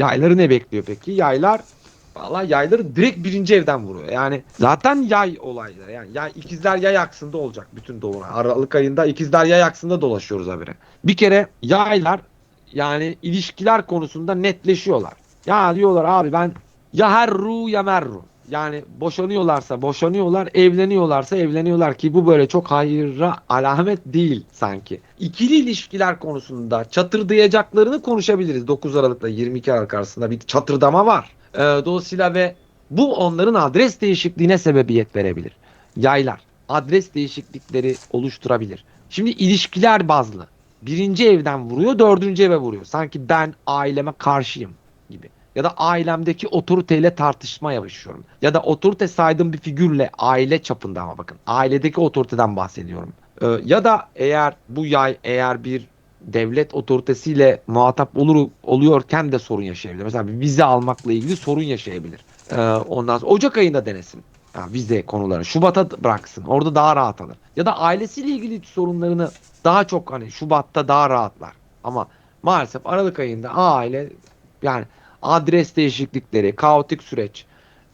Yayları ne bekliyor peki? Yaylar Valla yayları direkt birinci evden vuruyor. Yani zaten yay olayları. Yani yay, ikizler yay aksında olacak bütün doğru. Aralık ayında ikizler yay aksında dolaşıyoruz habire. Bir kere yaylar yani ilişkiler konusunda netleşiyorlar. Ya diyorlar abi ben ya herru ya merru. Yani boşanıyorlarsa boşanıyorlar, evleniyorlarsa evleniyorlar ki bu böyle çok hayırra alamet değil sanki. İkili ilişkiler konusunda çatırdayacaklarını konuşabiliriz 9 Aralık'la 22 Aralık arasında bir çatırdama var. Ee, dolayısıyla ve bu onların adres değişikliğine sebebiyet verebilir. Yaylar adres değişiklikleri oluşturabilir. Şimdi ilişkiler bazlı. Birinci evden vuruyor, dördüncü eve vuruyor. Sanki ben aileme karşıyım gibi. Ya da ailemdeki otoriteyle tartışma yaşıyorum. Ya da otorite saydığım bir figürle aile çapında ama bakın. Ailedeki otoriteden bahsediyorum. Ee, ya da eğer bu yay eğer bir devlet otoritesiyle muhatap olur oluyorken de sorun yaşayabilir. Mesela bir vize almakla ilgili sorun yaşayabilir. Ee, ondan sonra Ocak ayında denesin. Ha, vize konuları. Şubat'a bıraksın. Orada daha rahat alır. Ya da ailesiyle ilgili sorunlarını daha çok hani Şubat'ta daha rahatlar. Ama maalesef Aralık ayında aile yani adres değişiklikleri, kaotik süreç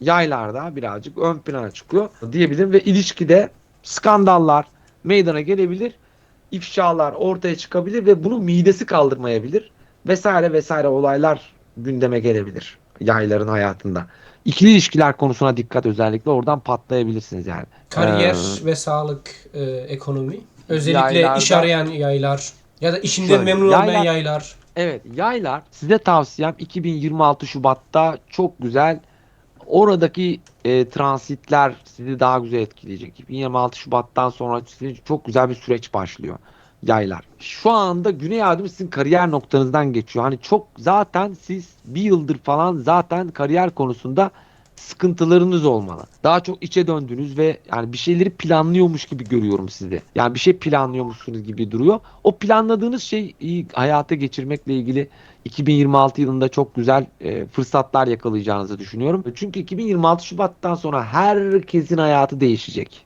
yaylarda birazcık ön plana çıkıyor diyebilirim ve ilişkide skandallar meydana gelebilir. ifşalar ortaya çıkabilir ve bunu midesi kaldırmayabilir vesaire vesaire olaylar gündeme gelebilir yayların hayatında. İkili ilişkiler konusuna dikkat özellikle oradan patlayabilirsiniz yani. Kariyer Ee, ve sağlık, e, ekonomi. Özellikle Yaylarda- iş arayan yaylar ya da işinden Şöyle, memnun olmayan yaylar- yaylar. Evet yaylar size tavsiyem 2026 Şubat'ta çok güzel oradaki e, transitler sizi daha güzel etkileyecek. 2026 Şubat'tan sonra size çok güzel bir süreç başlıyor yaylar. Şu anda Güney Aydın sizin kariyer noktanızdan geçiyor. Hani çok zaten siz bir yıldır falan zaten kariyer konusunda sıkıntılarınız olmalı. Daha çok içe döndünüz ve yani bir şeyleri planlıyormuş gibi görüyorum sizi. Yani bir şey planlıyormuşsunuz gibi duruyor. O planladığınız şeyi hayata geçirmekle ilgili 2026 yılında çok güzel e, fırsatlar yakalayacağınızı düşünüyorum. Çünkü 2026 Şubat'tan sonra herkesin hayatı değişecek.